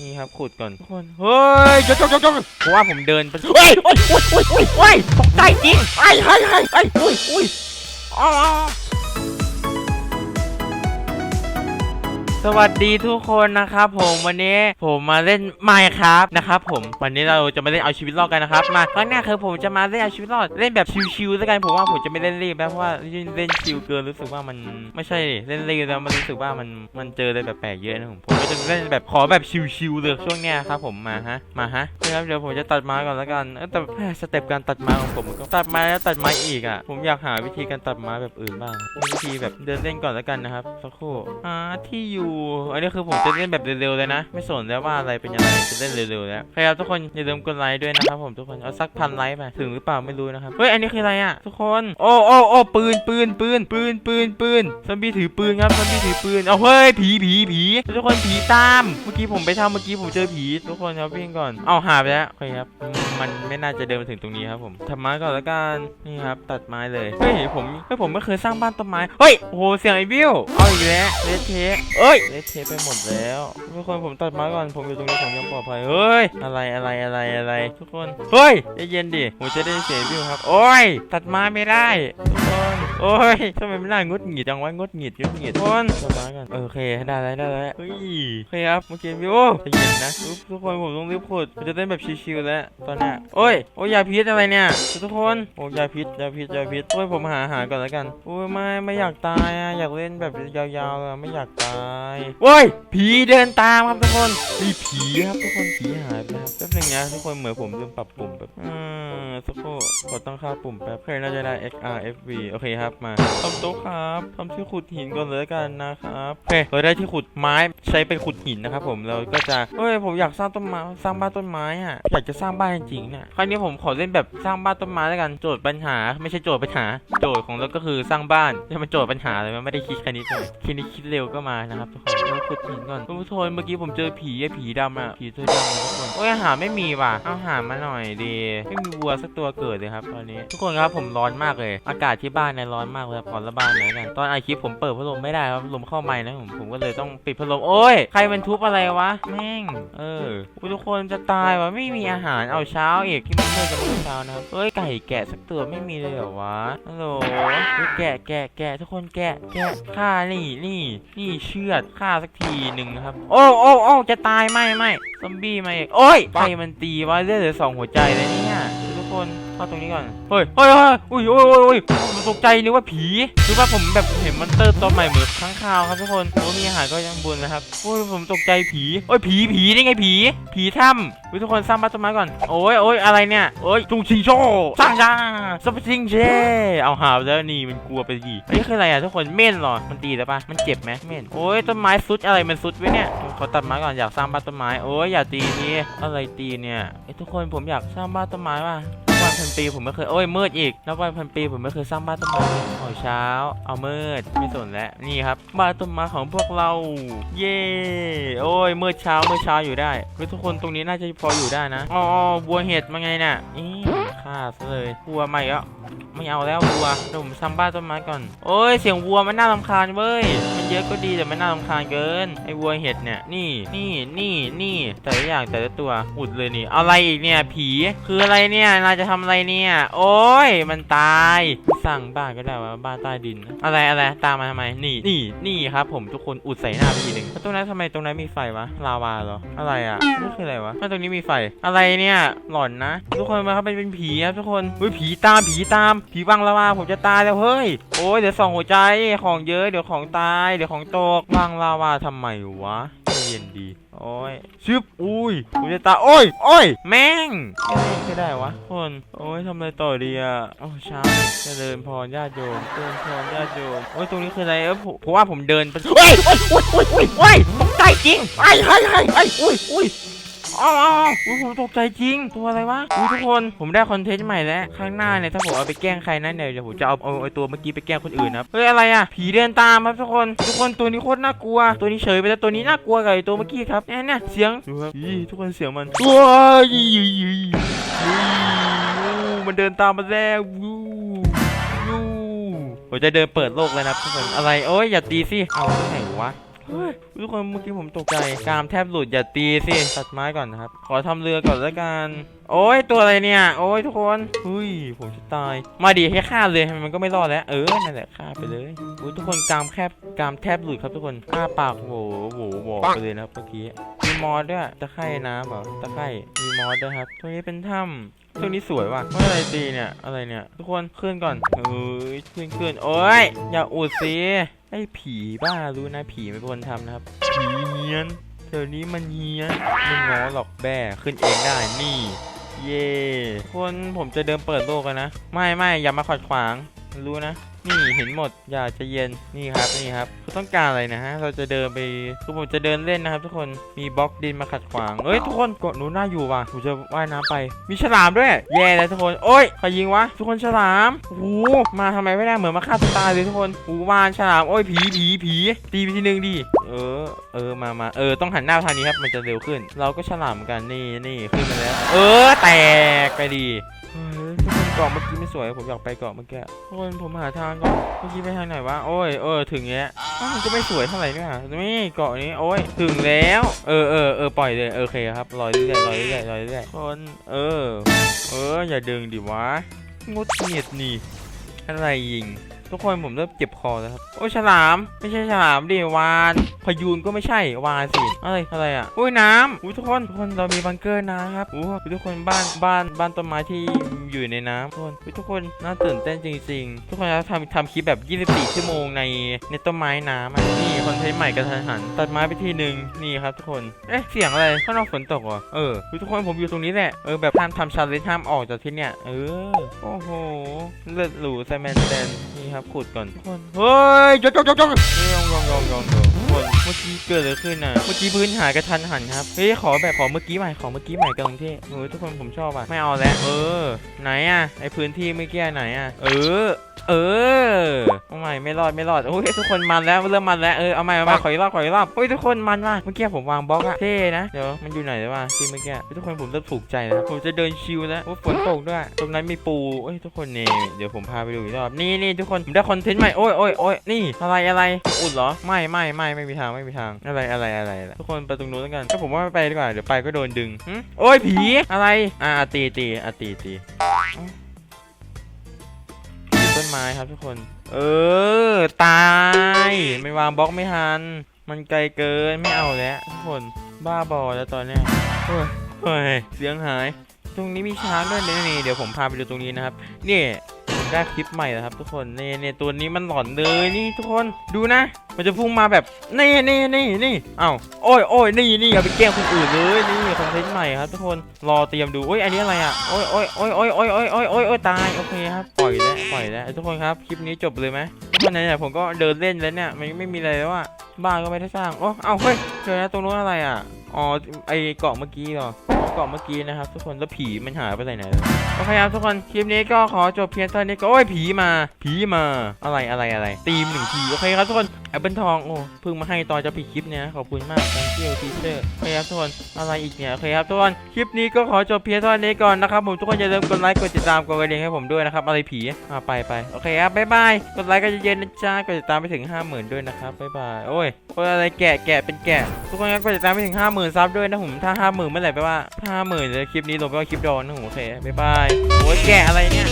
นี่ครับขุดก่อนทุกคนเฮ้ยจดจดจดจดเพราะว่าผมเดินไปเฮ้ยโอ้ยโอ้ยโอ้ยโอ้ยโอ้ยตกใจจริงไอ้ไอ้ไอ้ไอ้โอ้ยโอ้ยอ๋อ สวัสดีทุกคนนะครับผมวันนี้ผมมาเล่น Minecraft นะครับผมวันนี้เราจะมาเล่นเอาชีวิตรอดกันนะครับมาครั้งหน้าคือผมจะมาเล่นเอาชีวิตรอดเล่นแบบชิวๆแล้วกันผมว่าผมจะไม่เล่นรีบนะเพราะว่าเล่นชิวเกินรู้สึกว่ามันไม่ใช่เล่นรีบแล้วมันรู้สึกว่ามันมันเจออะไรแปลกๆเยอะนะผมผมก็จะเล่นแบบขอแบบชิวๆเลยช่วงเนี้ยครับผมมาฮะมาฮะนะครับเดี๋ยวผมจะตัดไม้ก่อนแล้วกันแต่สเต็ปการตัดไม้ของผมก็ตัดไม้แล้วตัดไม้อีกอะผมอยากหาวิธีการตัดไม้แบบอื่นบ้างวิธีแบบเดินเล่นก่อนแล้วกันนะครับสักครู่หาที่อยู่อันนี้คือผมจะเล่นแบบเร็วๆเลยนะ ไม่สนแล้วว่าอะไรเป็นยังไงจะเล่นเร็วๆแล้วใครครับทุกคนอย่าลืมกดไลค์ด้วยนะครับผมทุกคนเอาสักพันไลค์ไปถึงหรือเปล่าไม่รู้นะครับเฮ้ยอันนี้คืออะไรอะทุกคนโอ้โอ้โอ้ปืนปืนปืนปืนปืนปืนซอมบี้ถือปืนครับซอมบี้ถือปืนเอาเฮ้ยผีผีผีทุกคนผีตาม เมื่อกี้ผมไปทำเมื่อกี้ผมเจอผีทุกคนครับวิ่งก่อนเอาหาไปแล้วโอเคครับมันไม่น่าจะเดินมาถึงตรงนี้ครับผมทำไม้ก่อนแล้วกันนี่ครับตัดไม้เลยเฮ้ยผมเฮ้ยผมไม่เคยสร้างบ้านต้นไม้เฮ้ยโอ้โหเสียงไอ้บิวเอาอีกแล้วเลสเทะเอ้ยเละเทะไปหมดแล้วทุกคนผมตัดไม้ก่อนผมอยู่ตรงนี้ผมยังปลอดภัยเฮ้ยอะไรอะไรอะไรอะไร ทุกคนเฮ้ยใจเย็นดิผมจะได้เสียงบิวครับ โอ้ยตัดไม้ไม่ได้ โอ้ยทำไมไม่ได้งดหงิดจังวะงดหงิดงดหงิดทุกคนตัดไม้ก่อนเออโอเคได้แล้วได้แล้วเฮ้ยโอเคครับเมื่อกี้บิวใจเย็นนะทุกทุกคนผมต้องรีบขุดผมจะได้แบบชิวๆแล้วตอนเนี้ยโอ้ยโอ้ยยาพิษอะไรเนี่ยทุกคนโอ้ยยาพิษยาพิษยาพิษโอ้ยผมหาหาก่อนแล้วกันโอ้ยไม่ไม่อยากตายอะอยากเล่นแบบยาวๆอะไม่อยากตายโอ้ยผีเดินตามครับทุกคนมีผีครับทุกคนผีหายไปครับ แป๊บหนึงนะทุกคนเหมือนผมลืมปรับปุ่มแบบอืมสักครู่กดต้องค่าปุ่มแป๊บเคยน่าจะได้ XRFV โอเคครับมาทำโต๊ะครับทำที่ขุดหินก่อนเลยละกันนะครับโอเคเราได้ที่ขุดไม้ใช้เป็นขุดหินนะครับผมเราก็จะเฮ้ยผมอยากสร้างต้นไม้สร้างบ้านต้นไม้อะอยากจะสร้างบ้านจริงๆเนี่ยคราวนี้ผมขอเล่นแบบสร้างบ้านต้นไม้แล้วกันโจทย์ปัญหา ไม่ใช่โจทย์ปัญหา โจทย์ของเราก็คือสร้างบ้านจะมาโจทย์ปัญหาเลยมันไม่ได้คิดคณิตเลยคิดนี้คิดเร็วก็มานะครับทุกคนเราขุดหินก่อนทุกคนเมื่อกี้ผมเจอผีไอ้ผีดำอะผีตัวดำอะทุกคนโอ้ยอาหาไม่มีว่ะ เอาหามาหน่อยดี ไม่มีวัวสักตัวเกิดเลยครับตอนนี้ ทุกคนครับผมร้อนมากเลย อากาศที่บ้านเนี่ยร้อนมากเลยครับขอระบายหน่อยกันตอนไอคลิปผมเปิดพัดลมไม่ได้ครับพัดลมเข้าไม่นะผมผมก็เลยต้องปิดพัดลมโอ้ยใครมันทุบอะไรวะแม่งเออทุกคนจะตายว่ะไม่มีอาหารเอาเช้าอีกที่มันเมื่อจะมื้อเช้านะครับเอ้ยไก่แกะสักตัวไม่มีเลยเหรอวะฮัลโหลแกะแกะแกะทุกคนแกะแกะฆ่านี่นี่นี่เชือดฆ่าสักทีหนึ่งครับ โอ้โอ้โอ้จะตายไม่ไม่ซอมบี้มาอีกโอ้ยใครมันตีวะเลือดเหลือสองหัวใจเลยเนี่ยทุกคนเข้าตรงนี้ก่อนเฮ้ยเฮ้ยเฮ้ยอุ้ยอุ้ยอุ้ย ตกใจนึกว่าผีคือว่าผมแบบเห็นมอนเตอร์ตัวใหม่เหมือนข้างคาวครับทุกคนโอ้มีอาหารก็ยังบนนะครับโอ้ยผมตกใจผีโอ้ยผีผีนี่ไงผี ผีถ้ำอุ๊ยทุกคนสร้างบ้านต้นไม้ก่อนโอ้ยโอ้ยอะไรเนี่ยโอ้ยจุงชิงโชสร้างจ้าสปริงเช่เอาหาแล้วนี่มันกลัวไปดิอันนี้คืออะไรอะทุกคนเม่นเหรอมันตีแล้วปะมันเจ็บไหมเม่นโอ้ยต้นไม้ซุดอะไรมันซุดไว้เนี่ยขอตัดไม้ก่อนอยากสร้างบ้านต้นไม้โอ้ยอย่าตีทีอะไรตีเนี่ยไอ้ทุกคนผมอยากสร้างบ้านต้นไม้ว่ะ พันปีผมไม่เคยโอ้ยมืดอีกนับวันพันปีผมไม่เคยสร้างบ้านต้นไม้เลยเอาเช้า เอามืดไม่สนแล้วนี่ครับบ้านต้นไม้ของพวกเรา เย่โอ้ยมืดเช้ามืดเช้าอยู่ได้คือทุกคนตรงนี้น่าจะพออยู่ได้นะอ๋อบัวเห็ดมาไงน่ะนี่ ฆ่าซะเลยวัวใหม่อะไม่เอาแล้ววัวเดี๋ยวผมสร้างบ้านต้นไม้ก่อน โอ้ยเสียงวัวมันน่ารำคาญเว้ย มันเยอะก็ดีแต่มันน่ารำคาญเกิน ไอ้วัวเห็ดเนี่ย นี่ นี่ นี่ นี่ แต่ละอย่างแต่ละตัว อุดเลยนี่ อะไรอีกเนี่ย ผี คืออะไรเนี่ยนายจะทำอะไรเนี่ย โอ้ย มันตายสร้างบ้านก็ได้ว่าบ้านใต้ดิน อะไรอะไร ตามมาทำไม นี่ นี่ นี่ครับ ผมทุกคน อุดใส่หน้าไปทีหนึ่งแล้วตรงนั้นทำไมตรงนั้นมีไฟวะ ลาวาเหรอ อะไรอะนี่คืออะไรวะถ้าตรงนี้มีไฟ อะไรเนี่ย หลอนนะ ทุกคนมาครับเป็นเป็นผีครับทุกคนเฮ้ยผีตามผีตาม ผีบังลาวาผมจะตายแล้วเฮ้ยโอ้ยเดี๋ยวสองหัวใจของเยอะเดี๋ยวของตายเดี๋ยวของตกบังลาวาทำไมวะเย็นดีโอ้ยชึบอุ้ยผมจะตายโอ้ยโอ้ยแม่งแม่ได้วะคนโอ้ยทำอะไรต่อดีอะโอ้เช้าเจะเดินพรญาติโยมเดินพรญาติโยมโอ้ยตรงนี้คืออะไรเออผมเพราะว่าผมเดินไปโอ้ยโอ้ยโอ้ยโอ้ยโอ้ยโอ้ยตกใจจริงไอ้ไอ้ไอ้ไอ้อุ้ยอุ้ย อ้าวอ้าวอุ้ยผมตกใจจริง ตัวอะไรวะอุ้ยทุกคนผมได้คอนเทนต์ใหม่แล้วข้างหน้าเนี่ยถ้าผมเอาไปแกล้งใครนะเนี่ยเดี๋ยวผมจะเอาเอาไอตัวเมื่อกี้ไปแกล้งคนอื่นนะครับเฮ้ยอะไรอะผีเดินตามครับทุกคน ทุกคนตัวนี้โคตรน่ากลัว ตัวนี้เฉยไปแล้วตัวนี้น่ากลัวกว่าไอตัวเมื่อกี้ครับเนี่ยเนี่ยเสียงดูครับอีทุกคนเสียงมันว้ายอีอีอีอีอู้มันเดินตามมาแล้ววู้วู้ผมจะเดินเปิดโลกเลยนะทุกคนอะไรโอ้ยอย่าตีสิเอาไหนวะ ทุกคนเมื่อกี้ผมตกใจกามแทบหลุดอย่าตีสิตัดไม้ก่อนนะครับ ขอทำเรือก่อนแล้วกันโอ้ยตัวอะไรเนี่ย โอ้ยทุกคนเฮ้ยผมจะตาย มาดีแค่ฆ่าเลยมันก็ไม่รอดแล้ว เออนั่นแหละฆ่าไปเลยอุ้ยทุกคนกามแคบกามแทบหลุดครับทุกคนอ้าปากโหโหโหไปเลยนะครับเมื่อกี้ มอสด้วยตะไคร่น้ำเหรอตะไคร่มีมอสด้วยครับตรงนี้เป็นถ้ำตรงนี้สวยว่ะว่าอะไรตีเนี่ยอะไรเนี่ย ทุกคนขึ้นก่อนเอ้ยขึ้นขึ้นโอ้ยอย่าอุดสิไอ้ผีบ้ารู้นะผีไม่เป็นคนทำนะครับผีเฮียนเดี๋ยวนี้มันเฮียนไม่ง้อหรอกแบ่ขึ้นเองได้นี่เย่คนผมจะเดินเปิดโลกกันนะ ไม่ไม่อย่ามาขัดขวางรู้นะ นี่เห็นหมดอย่าใจะเย็นนี่ครับนี่ครับคุณต้องการอะไรนะฮะเราจะเดินไปคือผมจะเดินเล่นนะครับ ทุกคนมีบล็อกดินมาขัดขวางเอ้ยทุกคนกดหนูน่าอยู่ว่ะผมจะว่ายน้ำไป มีฉลามด้วยแย่เลยทุกคนโอ้ยใครยิงวะทุกคนฉลามโอ้มาทำไมไม่ได้เหมือนมาฆ่าตัวตายเลยทุกคนโอ้โหวานฉลามโอ้ยผีผีผีตีไปทีนึงดิเออเออมามาเออต้องหันหน้าทางนี้ครับมันจะเร็วขึ้น เราก็ฉลามกันนี่นี่ขึ้นมาแล้ว เออแตกไปดีทุกคนเกาะเมื่อกี้ไม่สวยผมอยากไปเกาะเมื่อกี้ทุกคนผมหาทางก่อนเมื่อกี้ไปทางไหนวะโอ้ยเออถึงแล้วอ้าวมันก็ไม่สวยเท่าไหร่เนี่ยนี่เกาะนี้โอ้ยถึงแล้วเออเออเออปล่อยเลยโอเคครับลอยเรื่อยลอยเรื่อยลอยเรื่อยคนเออ เอออย่าดึงดิวะงดเหนียดนี่อะไรยิง ทุกคนผมเริ่มเจ็บคอแล้วครับ โอ้ยฉลาม ไม่ใช่ฉลามดิวาน พยูนก็ไม่ใช่วานสิ อะไรอะไรอะอุ้ยน้ำอุ้ยทุกคนทุกคนเรามีบังเกอร์น้ำครับอู้ทุกคนบ้านบ้านบ้านต้นไม้ที่อยู่ในน้ำทุกคนอุ๊ยทุกคนน่าตื่นเต้นจริง ๆ ทุกคนจะทำทำคลิปแบบ 24 ชั่วโมงในในต้นไม้น้ำนี่คอนเทนต์ใหม่กระทันหันตัดไม้ไปทีหนึ่งนี่ครับทุกคนเอ๊ะเสียงอะไรข้างนอกฝนตกเหรอเอออุ๊ยทุกคนผมอยู่ตรงนี้แหละเออแบบห้ามทำชาเลนจ์ห้ามออกจากที่เนี่ยเออโอ้โหเลือดหรูแซมแมนแดนนี่ครับขุดก่อนทุกคนเฮ้ยจกจกจกจกนี่ยองยองยองยองยองทุกคนเมื่อกี้เกิดอะไรขึ้นน่ะเมื่อกี้พื้นหายกระทันหันครับเฮ้ยขอแบบขอเมื่อกี้ใหม่ขอเมื่อกี้ใหม่กำลังเท่เออทุกคนผมชอบอะไม่เอาแล้วเออ ไหนอะไอพื้นที่เมื่อกี้ไหนอะเออ เออเอาใหม่ ไม่รอดไม่รอดโอ้ยทุกคนมันแล้วเริ่มมันแล้วเออเอาใหม่เอาใหม่ขออีกรอบขออีกรอบโอ้ยทุกคนมันว่ะเมื่อกี้ผมวางบล็อกอะเท่นะเดี๋ยวมันอยู่ไหนแล้ววะที่เมื่อกี้ทุกคนผมเริ่มถูกใจแล้วผมจะเดินชิลแล้วโอ้ฝนตกด้วยตรงนั้นมีปูเอ้ยทุกคนนี่เดี๋ยวผมพาไปดูอีกรอบนี่นี่ทุกคนผมได้คอนเทนต์ใหม่โอ้ยโอ้ยโอ้ยนี่อะไรอะไรอุดเหรอไม่ไม่ไม่ไม่มีทางไม่มีทางอะไรอะไรอะไรทุกคนไปตรงนู้นแล้วกันก็ผมว่าไม่ไปดีกว่าเดี๋ยวไปก็โดนดึงหึโอ้ยผีอะไรอ่าตีตีอะตีตีต้นไม้ครับทุกคน เออ ตาย ไม่วางบล็อกไม่ทัน มันไกลเกินไม่เอาแล้วทุกคนบ้าบอแล้วตอนเนี้ยเฮ้ยเฮ้ยเสียงหาย ตรงนี้มีช้างด้วยนี่นี่เดี๋ยวผมพาไปดูตรงนี้นะครับนี่ได้คลิปใหม่แล้วครับ ทุกคนนี่นี่ตัวนี้มันหลอนเลยนี่ทุกคนดูนะ มันจะพุ่งมาแบบนี่นี่นี่นี่เอ้าโอ้ยโอ้ยนี่นี่อย่าไปแกล้งคนอื่นเลยนี่คอนเทนต์ใหม่ครับทุกคนรอเตรียมดูโอ้ยอันนี้อะไรอะโอ้ยโอ้ยโอ้ยโอ้ยโอ้ยโอ้ยโอ้ยโอ้ยโอ้ยตายโอเคครับปล่อยแล้วปล่อยแล้วทุกคนครับคลิปนี้จบเลยไหมทุกคนเนี่ยผมก็เดินเล่นแล้วเนี่ยมันไม่มีอะไรแล้วอะบ้านก็ไม่ได้สร้างโอ้เอ้าเฮ้ยเจอนะตรงนู้นอะไรอะอ๋อไอเกาะเมื่อกี้หรอเกาะเมื่อกี้นะครับทุกคนแล้วผีมันหายไปไหนแล้วโอเคครับทุกคนคลิปนี้ก็ขอจบเพียงเท่านี้ก็โอ้ยผีมา ผีมาอะไรอะไรอะไรตีมหนึ่งทีโอเคครับทุกคน ปเปิลทองโอ้เพิ่งมาให้ตอนจะปิดคลิปเนี่ยนะขอบคุณมาก thank you teacher โอเคครับทุกคนอะไรอีกเนี่ยโอเคครับทุกคนคลิปนี้ก็ขอจบเพียงเท่านี้ก่อนนะครับผมทุกคนอย่าลืมกดไลค์กดติดตามกดกระดิ่งให้ผมด้วยนะครับอะไรผีอ่าไปไปโอเคครับบ๊ายบายกดไลค์กันเย็นนะจ๊ะกดติดตามไปถึง 50,000 ด้วยนะครับบ๊ายบายโอ้ยโอ้ยอะไรแกะแกะเป็นแกะทุกคนครับกดติดตามไปถึง 50,000ซับด้วยนะผมถ้า 50,000เมื่อไหร่แปลว่าถ้า50,000เลยคลิปนี้ลงไปว่าคลิปโดนนะผมโอเคบ๊ายบายโอ้ยแกะอะไรเนี่ย